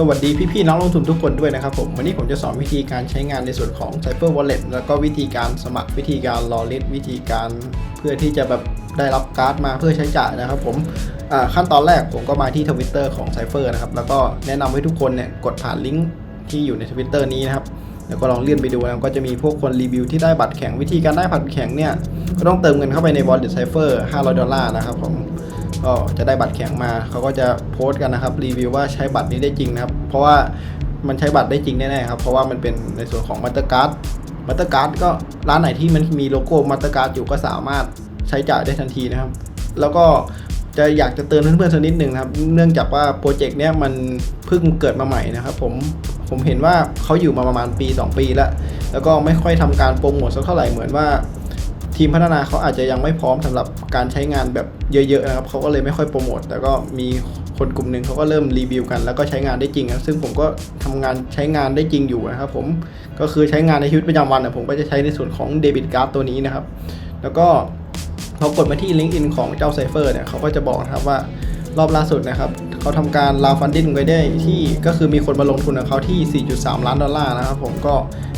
สวัสดีพี่ๆนักลงทุนทุกคนด้วยนะครับผมวันนี้ผมจะสอนวิธีการใช้งานในส่วนของ Cyber Wallet แล้วก็วิธีการสมัครวิธีการรอลิสวิธีการเพื่อที่จะแบบได้รับการ์ดมาเพื่อใช้จ่ายนะครับผมขั้นตอนแรกผมก็มาที่ทวิตเตอร์ของ Cypher นะครับแล้วก็แนะนำให้ทุกคนเนี่ยกดผ่านลิงก์ที่อยู่ในทวิตเตอร์นี้นะครับแล้วก็ลองเลื่อนไปดูนะก็จะมีพวกคนรีวิวที่ได้บัตรแข็งวิธีการได้บัตรแข็งเนี่ยก็ต้องเติมเงินเข้าไปใน Wallet Cypher 500 ดอลลาร์นะครับผม ก็จะได้บัตรแข็งมาเขาก็จะโพสต์กันนะครับรีวิวว่าใช้บัตรนี้ได้จริงนะครับ เพราะว่ามันใช้บัตรได้จริงแน่ๆครับเพราะว่ามันเป็นในส่วนของมาตอร์การ์ดมาตอร์การ์ดก็ร้านไหนที่มันมีโลโก้มาตอร์การ์ดอยู่ก็สามารถใช้จ่ายได้ทันทีนะครับ แล้วก็จะอยากจะเตือนเพื่อนๆสักนิดหนึ่งนะครับ เนื่องจากว่าโปรเจกต์เนี้ยมันเพิ่งเกิดมาใหม่นะครับ ผมผมเห็นว่าเขาอยู่มาประมาณปี 2 ปีแล้ว แล้วก็ไม่ค่อยทำการโปรโมทสักเท่าไหร่เหมือนว่า ทีมพัฒนาเขาอาจจะยังไม่พร้อมสำหรับการใช้งานแบบเยอะๆนะครับเขาก็เลยไม่ค่อยโปรโมทแต่ก็มีคนกลุ่มหนึ่งเขาก็เริ่มรีวิวกันแล้วก็ใช้งานได้จริงนะซึ่งผมก็ทำงานใช้งานได้จริงอยู่นะครับผมก็คือใช้งานในชีวิตประจำวันนะผมก็จะใช้ในส่วนของเดบิตการ์ดตัวนี้นะครับ แล้วก็พอกดมาที่ LinkedIn ของเจ้าไซเฟอร์เนี่ยเขาก็จะบอกนะครับว่ารอบล่าสุดนะครับเขาทำการลาฟันดิ้งไว้ได้ที่ก็คือมีคนมาลงทุนกับเขาที่ 4.3 ล้านดอลลาร์นะครับผมก็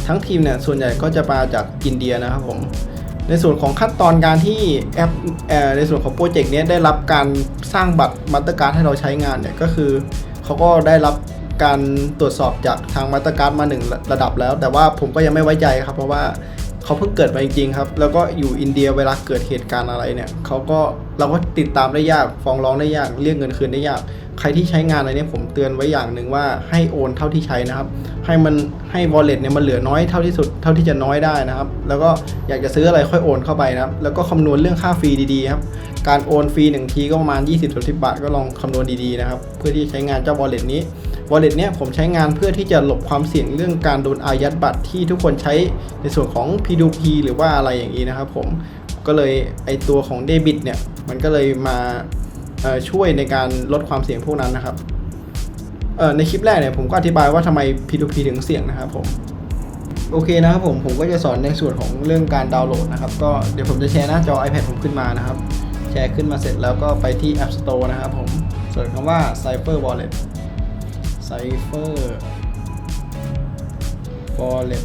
ทั้งทีมเนี่ยส่วนใหญ่ก็จะมาจากอินเดียนะครับผม ในส่วนของขั้นตอนการที่แอปในส่วนของโปรเจกต์นี้ได้รับการสร้างบัตรมาตรการให้เราใช้งานเนี่ยก็คือเขาก็ได้รับการตรวจสอบจากทางมาตรการมาหนึ่งระดับแล้ว แต่ว่าผมก็ยังไม่ไว้ใจครับ เพราะว่าเขาเพิ่งเกิดมาจริงๆครับ แล้วก็อยู่อินเดียเวลาเกิดเหตุการณ์อะไรเนี่ยเขาก็เราก็ติดตามได้ยากฟ้องร้องได้ยาก เรียกเงินคืนได้ยาก ใครที่ใช้งานอะไรเนี่ยผมเตือนไว้อย่างหนึ่งว่าให้โอนเท่าที่ใช้นะครับ ให้มันให้ wallet เนี่ยมันเหลือน้อยเท่าที่สุดเท่าที่จะน้อยได้นะครับ แล้วก็อยากจะซื้ออะไรค่อยโอนเข้าไปนะครับ แล้วก็คำนวณเรื่องค่าฟรีดีๆครับ การโอนฟรีหนึ่งทีก็ประมาณ 20-30 บาทก็ลองคำนวณดีๆนะครับ เพื่อที่ใช้งานเจ้า wallet นี้ wallet เนี่ยผมใช้งานเพื่อที่จะหลบความเสี่ยงเรื่องการโดนอายัดบัตรที่ทุกคนใช้ในส่วนของ P2P หรือว่าอะไรอย่างนี้นะครับผมก็เลยไอตัวของเดบิตเนี่ยมันก็เลยมา ช่วยในการลดความเสี่ยงพวกนั้นนะครับในคลิปแรกเนี่ยผมก็อธิบายว่าทำไม P2P ถึงเสี่ยงนะครับผมโอเคนะครับผมผมก็จะสอนในส่วนของเรื่องการดาวน์โหลดนะครับก็เดี๋ยวผมจะแชร์หน้าจอ iPad ผมขึ้นมานะครับ แชร์ขึ้นมาเสร็จแล้วก็ไปที่ App Store นะครับผมเสิร์ชคำว่า Cypher Wallet Cypher Wallet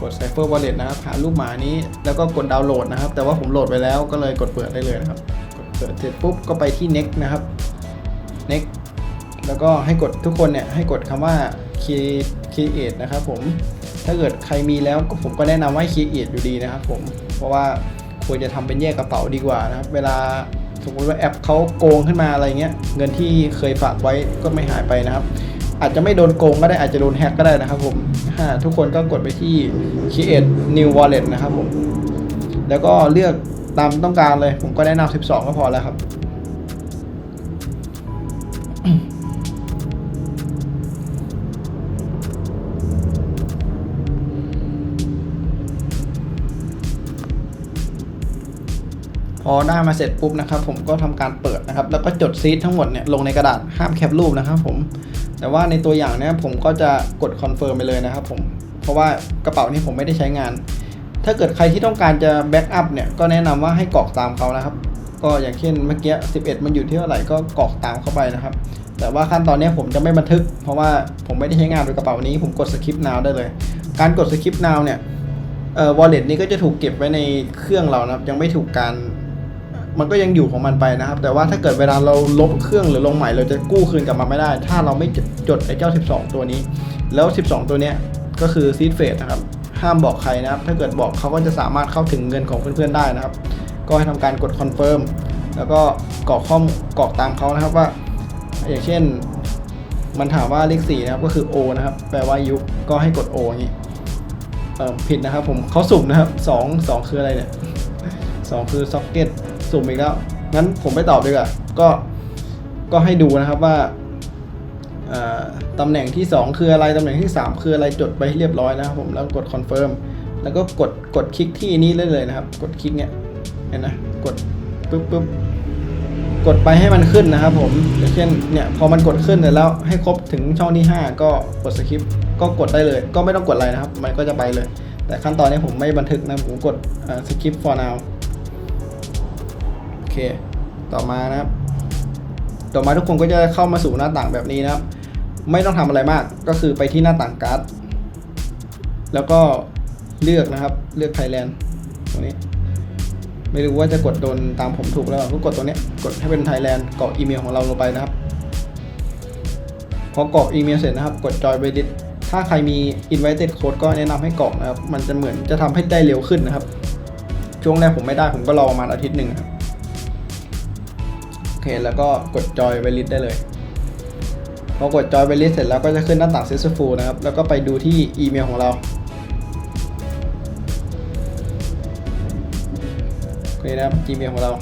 กด Cypher Wallet นะครับหารูปหมานี้แล้วก็กดดาวน์โหลดนะครับ แต่ว่าผมโหลดไปแล้วก็เลยกดเปิดได้เลยนะครับ กดเปิดเสร็จปุ๊บก็ไปที่ next นะครับ next แล้วก็ให้กดทุกคนเนี่ยให้กดคำว่า create นะครับผมถ้าเกิดใครมีแล้วก็ผมก็แนะนำว่า create อยู่ดีนะครับผมเพราะว่าควรจะทำเป็นแยกกระเป๋าดีกว่านะครับ เวลาสมมติว่าแอปเขาโกงขึ้นมาอะไรเงี้ยเงินที่เคยฝากไว้ก็ไม่หายไปนะครับ อาจจะไม่โดนโกงก็ได้อาจจะโดนแฮ็กก็ได้นะครับผมทุกคนก็กดไปที่ create new wallet นะครับผม แล้วก็เลือกตามต้องการเลย ผมก็แนะนำ12 ก็พอแล้วครับ อได้มาเสร็จปุ๊บนะครับผมก็ทำการเปิดนะครับ แล้วก็จดซีดทั้งหมดเนี่ยลงในกระดาษห้ามแคปรูปนะครับผมแต่ว่าในตัวอย่างเนี่ยผมก็จะกดคอนเฟิร์มไปเลยนะครับผมเพราะว่ากระเป๋านี้ผมไม่ได้ใช้งาน ถ้าเกิดใครที่ต้องการจะแบ็กอัพเนี่ยก็แนะนำว่าให้กรอกตามเขานะครับก็อย่างเช่นเมื่อกี้ 11 มันอยู่ที่เท่าไหร่ก็กรอกตามเข้าไปนะครับ แต่ว่าขั้นตอนเนี้ยผมจะไม่บันทึก เพราะว่าผมไม่ได้ใช้งานโดยกระเป๋านี้ ผมกดสคริปต์นาวได้เลย การกดสคริปต์นาวเนี่ยเอ่อ wallet นี้ก็จะถูกเก็บไว้ในเครื่องเรานะครับ ยังไม่ถูกการ มันก็ยังอยู่ของมันไปนะครับ แต่ว่าถ้าเกิดเวลาเราลบเครื่องหรือลงใหม่เราจะกู้คืนกลับมาไม่ได้ ถ้าเราไม่จดไอ้เจ้า 12 ตัวนี้ แล้ว 12 ตัวเนี้ยก็คือซีดเฟสนะครับ ห้ามบอกใครนะครับ ถ้าเกิดบอกเขาก็จะสามารถเข้าถึงเงินของเพื่อนๆได้นะครับ ก็ให้ทำการกดคอนเฟิร์มแล้วก็กรอกข้อมกรอกตามเขานะครับว่า อย่างเช่น มันถามว่าเลข4นะครับก็คือ O นะครับ แปลว่ายุคก็ให้กด O อย่างนี้เออผิดนะครับผมเขาสุ่มนะครับ2 2 คืออะไรเนี่ยสองคือซ็อกเก็ต สุ่มอีกแล้วงั้นผมไม่ตอบดีกว่าก็ก็ให้ดูนะครับว่าตำแหน่งที่ 2 คืออะไร ตำแหน่งที่ 3 คืออะไรจดไปให้เรียบร้อยนะครับผมแล้วกดคอนเฟิร์มแล้วก็กดกดคลิกที่นี้เลยเลยนะครับ กดคลิกเนี้ยเห็นนะกดปุ๊บปุ๊บกดไปให้มันขึ้นนะครับผมอย่างเช่นเนี่ยพอมันกดขึ้นเสร็จแล้วให้ครบถึงช่องที่ 5 ก็กดสคริปต์ก็กดได้เลย ก็ไม่ต้องกดอะไรนะครับ มันก็จะไปเลย แต่ขั้นตอนนี้ผมไม่บันทึกนะผมกดสคริปต์ for now เค ต่อมานะครับ ต่อมาทุกคนก็จะเข้ามาสู่หน้าต่างแบบนี้นะครับ ไม่ต้องทำอะไรมาก ก็คือไปที่หน้าต่างการ์ด แล้วก็เลือกนะครับ เลือก Thailand ตรงนี้ ไม่รู้ว่าจะกดโดนตามผมถูกแล้วก็กดตัวนี้ กดให้เป็น Thailand กรอกอีเมลของเราลงไปนะครับ พอกรอกอีเมลเสร็จนะครับ กดจอยไปดิถ้าใครมี invited code ก็แนะนำให้กรอกนะครับ มันจะเหมือนจะทำให้ได้เร็วขึ้นนะครับ ช่วงแรกผมไม่ได้ผมก็รอประมาณอาทิตย์หนึ่งครับ เคแล้วก็กดจอยไวลิสได้เลยพอกดจอยไวลิสเสร็จแล้วก็จะขึ้นหน้าต่าง successful นะครับ แล้วก็ไปดูที่อีเมลของเราโอเคนะครับ Gmail ของเรา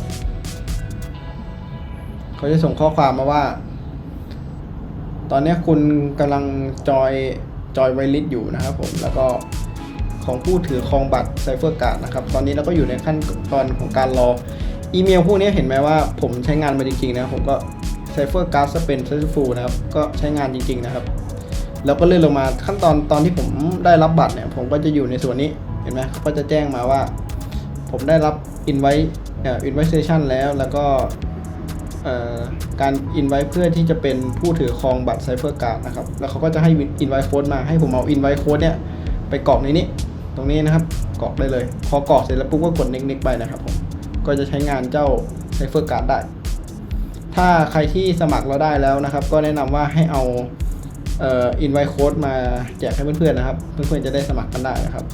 เขาจะส่งข้อความมาว่า ตอนนี้คุณกำลังจอยจอยไวลิสอยู่นะครับผมแล้วก็ของผู้ถือครองบัตรไซเฟอร์การ์ดนะครับ ตอนนี้เราก็อยู่ในขั้นตอนของการรอ อีเมลพวกนี้เห็นไหมว่าผมใช้งานมาจริงๆนะผมก็ไซเฟอร์การ์ดจะเป็นไซเฟอร์ฟูนะครับก็ใช้งานจริง ๆนะครับ แล้วก็เลื่อนลงมาขั้นตอนตอนที่ผมได้รับบัตรเนี่ย ผมก็จะอยู่ในส่วนนี้เห็นไหมเขาก็จะแจ้งมาว่า ผมได้รับ invite เอ่อ invitation แล้วแล้วก็การ invite เพื่อที่จะเป็นผู้ถือครองบัตรไซเฟอร์การ์ดนะครับ แล้วเขาก็จะให้ invite code มาให้ผมเอา invite code เนี่ยไปกรอกในนี้ ตรงนี้นะครับกรอกได้เลย พอกรอกเสร็จแล้วปุ๊บก็กด next next ไปนะครับผม ก็จะใช้งานเจ้าไซเฟอร์การ์ดได้ ถ้าใครที่สมัครเราได้แล้วนะครับ ก็แนะนำว่าให้เอาเอ่อ invite code มาแจกให้เพื่อนๆนะครับ เพื่อนๆจะได้สมัครกันได้นะครับ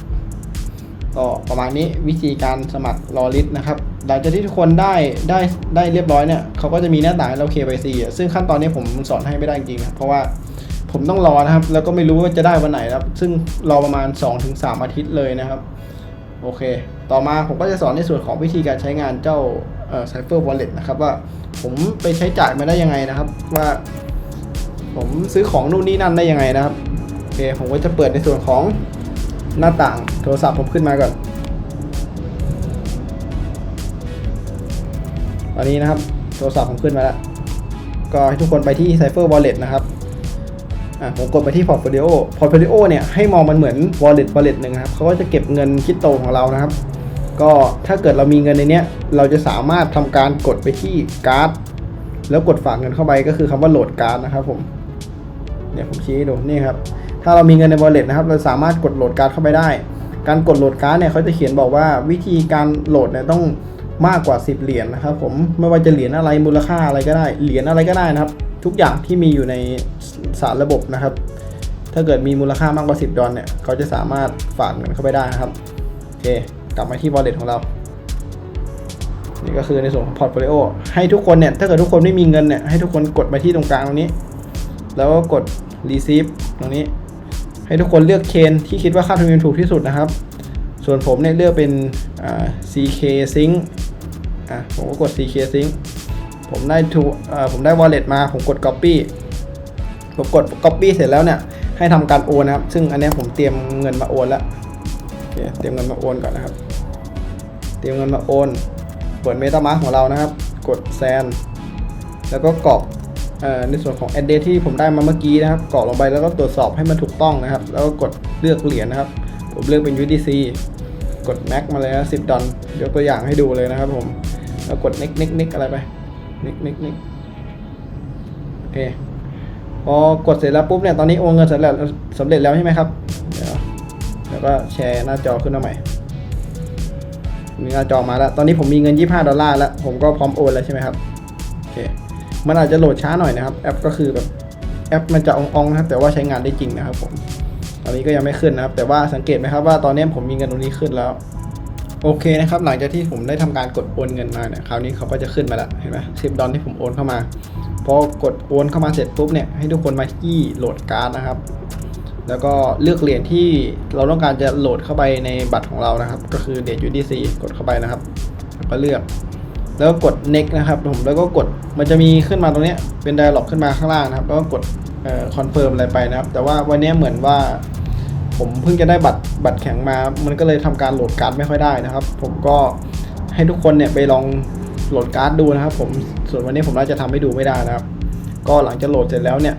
ก็ประมาณนี้วิธีการสมัครรอลิสนะครับหลังจากที่ทุกคนได้ได้ได้เรียบร้อยเนี่ยเขาก็จะมีหน้าต่างเรา KYC ซึ่งขั้นตอนนี้ผมสอนให้ไม่ได้จริงนะเพราะว่าผมต้องรอนะครับ แล้วก็ไม่รู้ว่าจะได้วันไหนครับ ซึ่งรอประมาณ 2-3 อาทิตย์เลยนะครับ โอเค ต่อมาผมก็จะสอนในส่วนของวิธีการใช้งานเจ้าเอ่อ Cypher Wallet นะครับว่าผมไปใช้จ่ายมาได้ยังไงนะครับ ว่าผมซื้อของนู่นนี่นั่นได้ยังไงนะครับโอเคผมก็จะเปิดในส่วนของหน้าต่างโทรศัพท์ผมขึ้นมาก่อนตอนนี้นะครับ โทรศัพท์ผมขึ้นมาแล้ว ก็ให้ทุกคนไปที่ Cypher Wallet นะครับ อะผมกดไปที่ Portfolio Portfolio เนี่ยให้มองมันเหมือน Wallet Wallet หนึ่งครับเขาก็จะเก็บเงินคริปโตของเรานะครับ ก็ถ้าเกิดเรามีเงินในเนี้ย เราจะสามารถทำการกดไปที่การ์ดแล้วกดฝากเงินเข้าไปก็คือคำว่าโหลดการ์ดนะครับผมเนี่ยผมชี้ให้ดูนี่ครับถ้าเรามีเงินใน wallet นะครับ เราสามารถกดโหลดการ์ดเข้าไปได้ การกดโหลดการ์ดเนี่ยเขาจะเขียนบอกว่าวิธีการโหลดเนี่ยต้องมากกว่า 10 เหรียญนะครับผมไม่ว่าจะเหรียญอะไรมูลค่าอะไรก็ได้เหรียญอะไรก็ได้นะครับ ทุกอย่างที่มีอยู่ในสารระบบนะครับ ถ้าเกิดมีมูลค่ามากกว่า 10 ดอลเนี่ยเขาจะสามารถฝากเงินเข้าไปได้นะครับ โอเค กลับมาที่ wallet ของเรา นี่ก็คือในส่วนของ portfolio ให้ทุกคนเนี่ย ถ้าเกิดทุกคนไม่มีเงินเนี่ย ให้ทุกคนกดมาที่ตรงกลางตรงนี้ แล้วก็กด receive ตรงนี้ ให้ทุกคนเลือกเคนที่คิดว่าค่าธรรมเนียมถูกที่สุดนะครับ ส่วนผมเนี่ยเลือกเป็น CK Sync อะ ผมก็กด CK Sync ผมได้ถูผมได้ wallet มา ผมกด copy ผมกด copy เสร็จแล้วเนี่ย ให้ทำการโอนนะครับ ซึ่งอันนี้ผมเตรียมเงินมาโอนแล้วโอเคเตรียมเงินมาโอนก่อนนะครับ เตรียมเงินมาโอน เปิดเมตามาของเรานะครับ กดแซนแล้วก็กรอกในส่วนของ address ที่ผมได้มาเมื่อกี้นะครับกรอกลงไปแล้วก็ตรวจสอบให้มันถูกต้องนะครับ แล้วก็กดเลือกเหรียญนะครับ ผมเลือกเป็น USDC กด max มาเลยนะ10ดอลยกตัวอย่างให้ดูเลยนะครับผม แล้วกด next next next อะไรไป next next next โอเคพอกดเสร็จแล้วปุ๊บเนี่ยตอนนี้โอนเงินเสร็จแล้วสำเร็จแล้วใช่ไหมครับเดี๋ยวแล้วก็แชร์หน้าจอขึ้นมาใหม่ มีหน้าจอมาแล้ว ตอนนี้ผมมีเงิน 25 ดอลลาร์แล้ว ผมก็พร้อมโอนแล้วใช่ไหมครับโอเคมันอาจจะโหลดช้าหน่อยนะครับ แอปก็คือแบบแอปมันจะอองๆนะครับแต่ว่าใช้งานได้จริงนะครับผมตอนนี้ก็ยังไม่ขึ้นนะครับ แต่ว่าสังเกตไหมครับว่าตอนนี้ผมมีเงินตรงนี้ขึ้นแล้ว โอเคนะครับ หลังจากที่ผมได้ทำการกดโอนเงินมาเนี่ยคราวนี้เขาก็จะขึ้นมาแล้วเห็นไหมสิบดอลที่ผมโอนเข้ามาพอกดโอนเข้ามาเสร็จปุ๊บเนี่ยให้ทุกคนมาที่โหลดการ์ดนะครับ แล้วก็เลือกเหรียญที่เราต้องการจะโหลดเข้าไปในบัตรของเรานะครับ ก็คือเหรียญ USDC กดเข้าไปนะครับแล้วก็เลือก แล้วก็กด next นะครับผมแล้วก็กดมันจะมีขึ้นมาตรงนี้เป็น dialog ขึ้นมาข้างล่างนะครับแล้วก็กดเอ่อ confirm อะไรไปนะครับ แต่ว่าวันนี้เหมือนว่า ผมเพิ่งจะได้บัตรบัตรแข็งมา มันก็เลยทำการโหลดการ์ดไม่ค่อยได้นะครับ ผมก็ให้ทุกคนเนี่ยไปลองโหลดการ์ดดูนะครับ ผมส่วนวันนี้ผมน่าจะทำให้ดูไม่ได้นะครับ ก็หลังจากโหลดเสร็จแล้วเนี่ย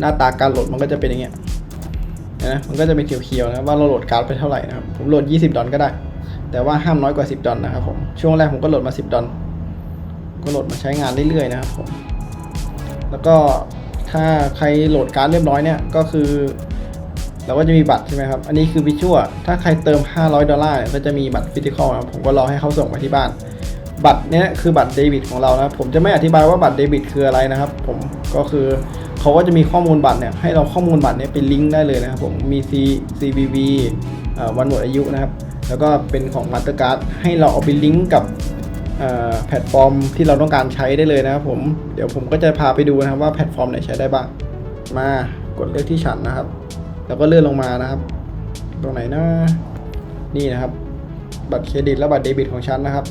หน้าตาการโหลดมันก็จะเป็นอย่างเงี้ยนะมันก็จะเป็นเขียวๆนะว่าเราโหลดการ์ดไปเท่าไหร่นะครับผมโหลด 20 ดอลก็ได้ แต่ว่าห้ามน้อยกว่า 10 ดอลนะครับผมช่วงแรกผมก็โหลดมา 10 ดอลก็โหลดมาใช้งานเรื่อยๆนะครับผมแล้วก็ถ้าใครโหลดการ์ดเรียบร้อยเนี่ยก็คือ เราก็จะมีบัตรใช่ไหมครับ อันนี้คือวิชวลถ้าใครเติม 500 ดอลลาร์ก็จะมีบัตรฟิสิกอลนะครับผมก็รอให้เขาส่งมาที่บ้าน บัตรเนี้ยคือบัตรเดบิตของเรานะครับผมจะไม่อธิบายว่าบัตรเดบิตคืออะไรนะครับ ผมก็คือเขาก็จะมีข้อมูลบัตรเนี่ยให้เราข้อมูลบัตรเนี่ยไปลิงก์ได้เลยนะครับผมมี C CVV เอ่อวันหมดอายุนะครับ แล้วก็เป็นของมาสเตอร์การ์ดให้เราเอาไปลิงก์กับอ่อแพลตฟอร์มที่เราต้องการใช้ได้เลยนะครับผมเดี๋ยวผมก็จะพาไปดูนะครับว่าแพลตฟอร์มไหนใช้ได้บ้างมากดเลือกที่ฉันนะครับ แล้วก็เลื่อนลงมานะครับ ตรงไหนนะนี่นะครับ บัตรเครดิตและบัตรเดบิตของฉันนะครับ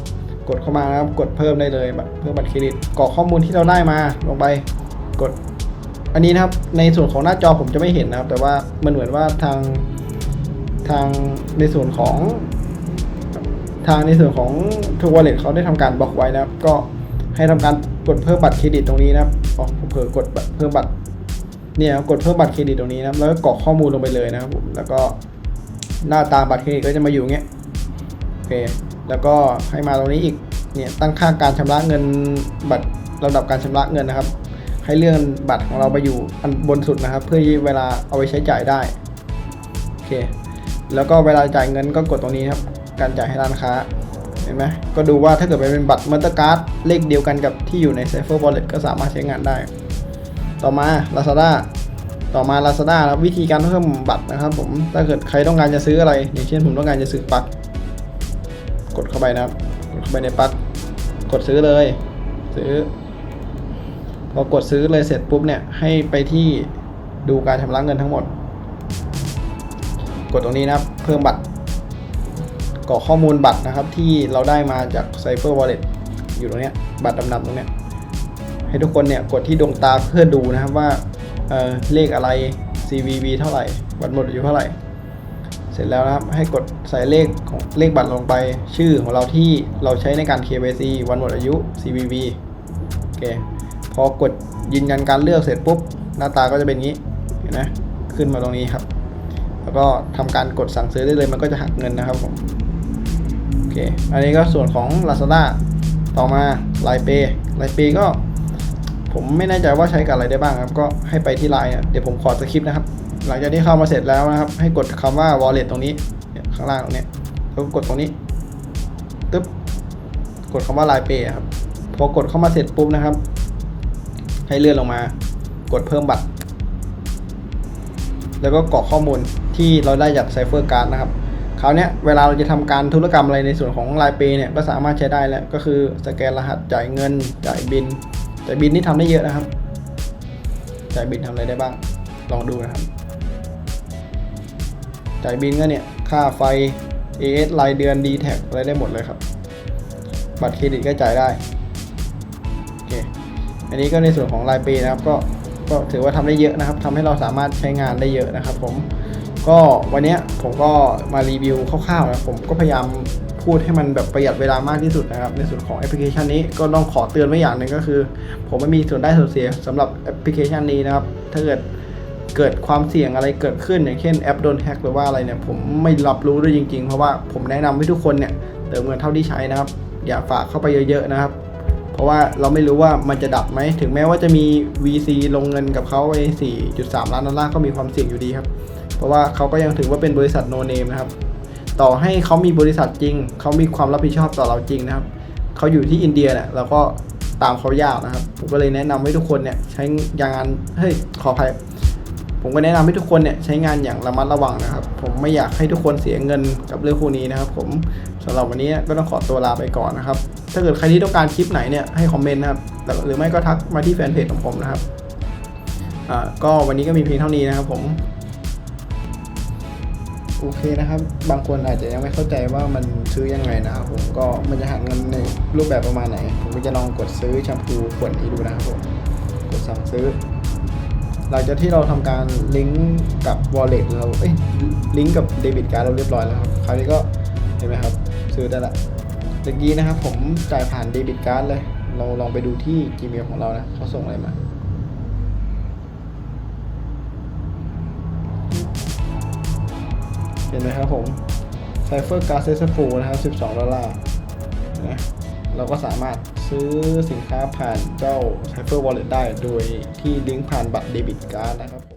กดเข้ามานะครับ กดเพิ่มได้เลยบัตรเพิ่มบัตรเครดิตกรอกข้อมูลที่เราได้มาลงไปกด อันนี้นะครับในส่วนของหน้าจอผมจะไม่เห็นนะครับ แต่ว่ามันเหมือนว่าทางทางในส่วนของ ทางในส่วนของทูวอลเล็ตเขาได้ทำการบล็อกไว้นะครับ ก็ให้ทำการกดเพิ่มบัตรเครดิตตรงนี้นะครับอ๋อผมเผลอกดเพิ่มบัตร เนี่ยกดเพิ่มบัตรเครดิตตรงนี้นะแล้วก็กรอกข้อมูลลงไปเลยนะครับผมแล้วก็หน้าตาบัตรเครดิตก็จะมาอยู่เงี้ยโอเคแล้วก็ให้มาตรงนี้อีกเนี่ยตั้งค่าการชำระเงินบัตรลำดับการชำระเงินนะครับ ให้เลื่อนบัตรของเราไปอยู่อันบนสุดนะครับ เพื่อเวลาเอาไปใช้จ่ายได้โอเคแล้วก็เวลาจ่ายเงินก็กดตรงนี้ครับ การจ่ายให้ร้านค้าเห็นไหมก็ดูว่าถ้าเกิดไปเป็นบัตรมาสเตอร์การ์ดเลขเดียวกันกับที่อยู่ใน Cypher Wallet ก็สามารถใช้งานได้ ต่อมา Lazada ต่อมา Lazada ครับวิธีการเพิ่มบัตรนะครับผมถ้าเกิดใครต้องการจะซื้ออะไร อย่างเช่นผมต้องการจะซื้อปลั๊กกดเข้าไปนะครับ กดเข้าไปในปลั๊กกดซื้อเลย ซื้อพอกดซื้อเลยเสร็จปุ๊บเนี่ยให้ไปที่ดูการชำระเงินทั้งหมด กดตรงนี้นะครับเพิ่มบัตรกรอกข้อมูลบัตรนะครับที่เราได้มาจาก Cypher Wallet อยู่ตรงเนี้ยบัตรดำๆตรงเนี้ย ให้ทุกคนเนี่ยกดที่ดวงตาเพื่อดูนะครับว่าเเลขอะไร CVV เท่าไหร่ บัตรหมดอายุเท่าไหร่ เสร็จแล้วนะครับให้กดใส่เลขของเลขบัตรลงไป ชื่อของเราที่เราใช้ในการ KYC วันหมดอายุ CVV โอเคพอกดยืนยันการเลือกเสร็จปุ๊บ หน้าตาก็จะเป็นอย่างนี้เห็นไหมขึ้นมาตรงนี้ครับ แล้วก็ทำการกดสั่งซื้อได้เลยมันก็จะหักเงินนะครับผมโอเคอันนี้ก็ส่วนของ Lazada ต่อมา Line Pay Line Pay ก็ ผมไม่แน่ใจว่าใช้กับอะไรได้บ้างครับ ก็ให้ไปที่ไลน์เดี๋ยวผมขอสคริปต์นะครับ หลังจากที่เข้ามาเสร็จแล้วนะครับ ให้กดคำว่า wallet ตรงนี้ข้างล่างตรงนี้แล้วกดตรงนี้ตึ๊บกดคำว่า line pay ครับพอกดเข้ามาเสร็จปุ๊บนะครับ ให้เลื่อนลงมา กดเพิ่มบัตร แล้วก็กรอกข้อมูลที่เราได้จาก Cipher Card นะครับคราวนี้เวลาเราจะทำการธุรกรรมอะไรในส่วนของ Line Pay เนี่ยก็สามารถใช้ได้แล้วก็คือสแกนรหัสจ่ายเงินจ่ายบิน จ่ายบินนี่ทำได้เยอะนะครับจ่ายบินทำอะไรได้บ้าง ลองดูนะครับ จ่ายบินก็เนี่ย ค่าไฟ AS รายเดือน d t แทอะไรได้หมดเลยครับ บัตรเครดิตก็จ่ายได้ โอเค อันนี้ก็ในส่วนของรายปีนะครับ ก็ ก็ถือว่าทำได้เยอะนะครับทำให้เราสามารถใช้งานได้เยอะนะครับผม ก็วันนี้ผมก็มารีวิวคร่าวๆนะ ผมก็พยายาม พูดให้มันแบบประหยัดเวลามากที่สุดนะครับ ในส่วนของแอปพลิเคชันนี้ก็ต้องขอเตือนไว้อย่างหนึ่งก็คือ ผมไม่มีส่วนได้ส่วนเสียสำหรับแอปพลิเคชันนี้นะครับ ถ้าเกิดเกิดความเสี่ยงอะไรเกิดขึ้นอย่างเช่นแอปโดนแฮกหรือว่าอะไรเนี่ยผมไม่รับรู้ด้วยจริงๆ เพราะว่าผมแนะนำให้ทุกคนเนี่ยเติมเงินเท่าที่ใช้นะครับ อย่าฝากเข้าไปเยอะๆนะครับ เพราะว่าเราไม่รู้ว่ามันจะดับไหมถึงแม้ว่าจะมี VC ลงเงินกับเขาไป 4.3 ล้านดอลลาร์ก็มีความเสี่ยงอยู่ดีครับ เพราะว่าเขาก็ยังถือว่าเป็นบริษัทโนเนมนะครับ ต่อให้เขามีบริษัทจริง เขามีความรับผิดชอบต่อเราจริงนะครับ เขาอยู่ที่อินเดียเนี่ยเราก็ตามเขายากนะครับ ผมก็เลยแนะนำให้ทุกคนเนี่ยใช้งานเฮ้ยขออภัยผมก็แนะนำให้ทุกคนเนี่ยใช้งานอย่างระมัดระวังนะครับ ผมไม่อยากให้ทุกคนเสียเงินกับเรื่องพวกนี้นะครับ ผมสำหรับวันนี้ก็ต้องขอตัวลาไปก่อนนะครับ ถ้าเกิดใครที่ต้องการคลิปไหนเนี่ยให้คอมเมนต์นะครับ หรือไม่ก็ทักมาที่แฟนเพจของผมนะครับอ่าก็วันนี้ก็มีเพียงเท่านี้นะครับผม โอเคนะครับ บางคนอาจจะยังไม่เข้าใจว่ามันซื้อยังไงนะครับผมก็มันจะหักเงินในรูปแบบประมาณไหน ผมก็จะลองกดซื้อแชมพูขวดนี้ดูนะครับผมกดสั่งซื้อ หลังจากที่เราทำการลิงก์กับ wallet เราเอ้ยลิงก์กับเดบิตการ์ดเราเรียบร้อยแล้วครับคราวนี้ก็เห็นไหมครับ ซื้อได้ละเมื่อกี้นะครับผมจ่ายผ่านเดบิตการ์ดเลย เราลองไปดูที่ Gmail ของเรานะเขาส่งอะไรมา ห็นไหมครับผมไซเฟอร์การ์เซสฟูนะครับ 12 ดอลลาร์นะเราก็สามารถซื้อสินค้าผ่านเจ้าไซเฟอร์วอลเล็ตได้ โดยที่ลิงก์ผ่านบัตรเดบิตการ์ดนะครับผม